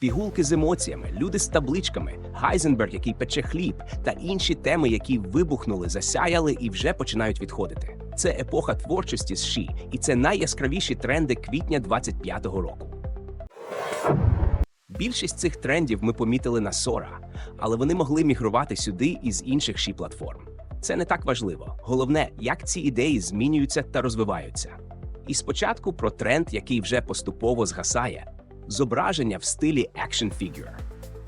Пігулки з емоціями, люди з табличками, Гайзенберг, який пече хліб, та інші теми, які вибухнули, засяяли і вже починають відходити. Це епоха творчості США, і це найяскравіші тренди квітня 25-го року. Більшість цих трендів ми помітили на Сора, але вони могли мігрувати сюди із інших ші платформ. Це не так важливо. Головне, як ці ідеї змінюються та розвиваються. І спочатку про тренд, який вже поступово згасає зображення в стилі action figure.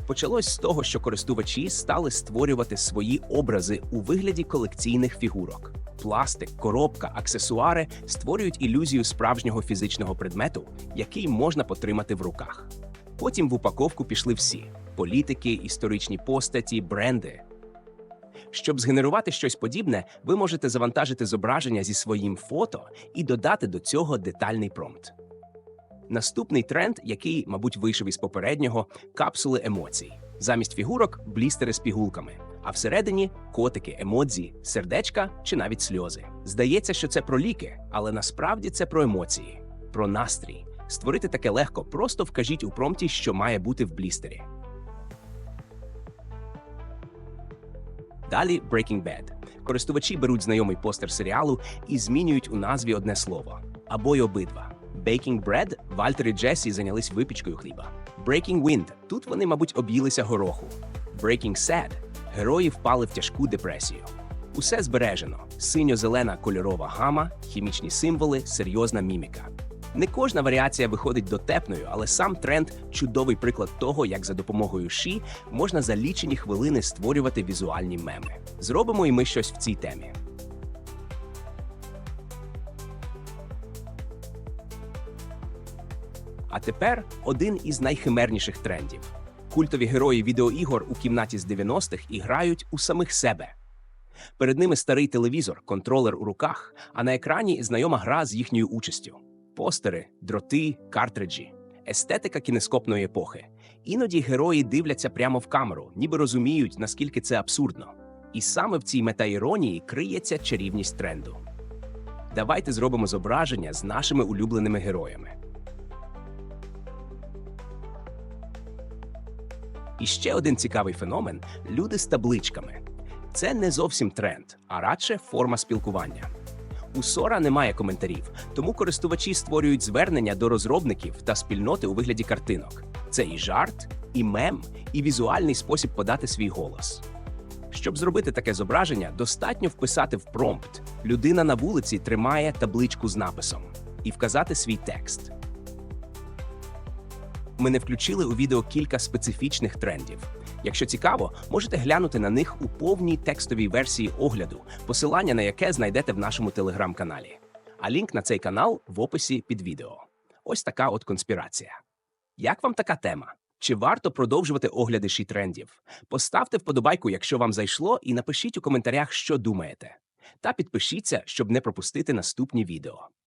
Почалось з того, що користувачі стали створювати свої образи у вигляді колекційних фігурок. Пластик, коробка, аксесуари створюють ілюзію справжнього фізичного предмету, який можна потримати в руках. Потім в упаковку пішли всі: політики, історичні постаті, бренди. Щоб згенерувати щось подібне, ви можете завантажити зображення зі своїм фото і додати до цього детальний промпт. Наступний тренд, який, мабуть, вийшов із попереднього капсули емоцій. Замість фігурок блістери з пігулками, а всередині котики, емодзі, сердечка чи навіть сльози. Здається, що це про ліки, але насправді це про емоції, про настрій. Створити таке легко, просто вкажіть у промпті, що має бути в блістері. Далі Breaking Bad. Користувачі беруть знайомий постер серіалу і змінюють у назві одне слово або й обидва. Baking Bread Вальтер і Джесі зайнялись випічкою хліба. Breaking Wind тут вони, мабуть, об'їлися гороху. Breaking Sad герої впали в тяжку депресію. Усе збережено: синьо-зелена кольорова гама, хімічні символи, серйозна міміка. Не кожна варіація виходить дотепною, але сам тренд чудовий приклад того, як за допомогою ші можна за лічені хвилини створювати візуальні меми. Зробимо і ми щось в цій темі. А тепер один із найхимерніших трендів. Культові герої відеоігор у кімнаті з 90-х і грають у самих себе. Перед ними старий телевізор, контролер у руках, а на екрані знайома гра з їхньою участю. Постери, дроти, картриджі, естетика кінескопної епохи. Іноді герої дивляться прямо в камеру, ніби розуміють, наскільки це абсурдно. І саме в цій метаіронії криється чарівність тренду. Давайте зробимо зображення з нашими улюбленими героями. І ще один цікавий феномен люди з табличками. Це не зовсім тренд, а радше форма спілкування. У Сора немає коментарів, тому користувачі створюють звернення до розробників та спільноти у вигляді картинок. Це і жарт, і мем, і візуальний спосіб подати свій голос. Щоб зробити таке зображення, достатньо вписати в промпт людина на вулиці тримає табличку з написом і вказати свій текст. Ми не включили у відео кілька специфічних трендів. Якщо цікаво, можете глянути на них у повній текстовій версії огляду, посилання на яке знайдете в нашому телеграм-каналі. А лінк на цей канал в описі під відео. Ось така от конспірація. Як вам така тема? Чи варто продовжувати огляди ші трендів? Поставте вподобайку, якщо вам зайшло, і напишіть у коментарях, що думаєте. Та підпишіться, щоб не пропустити наступні відео.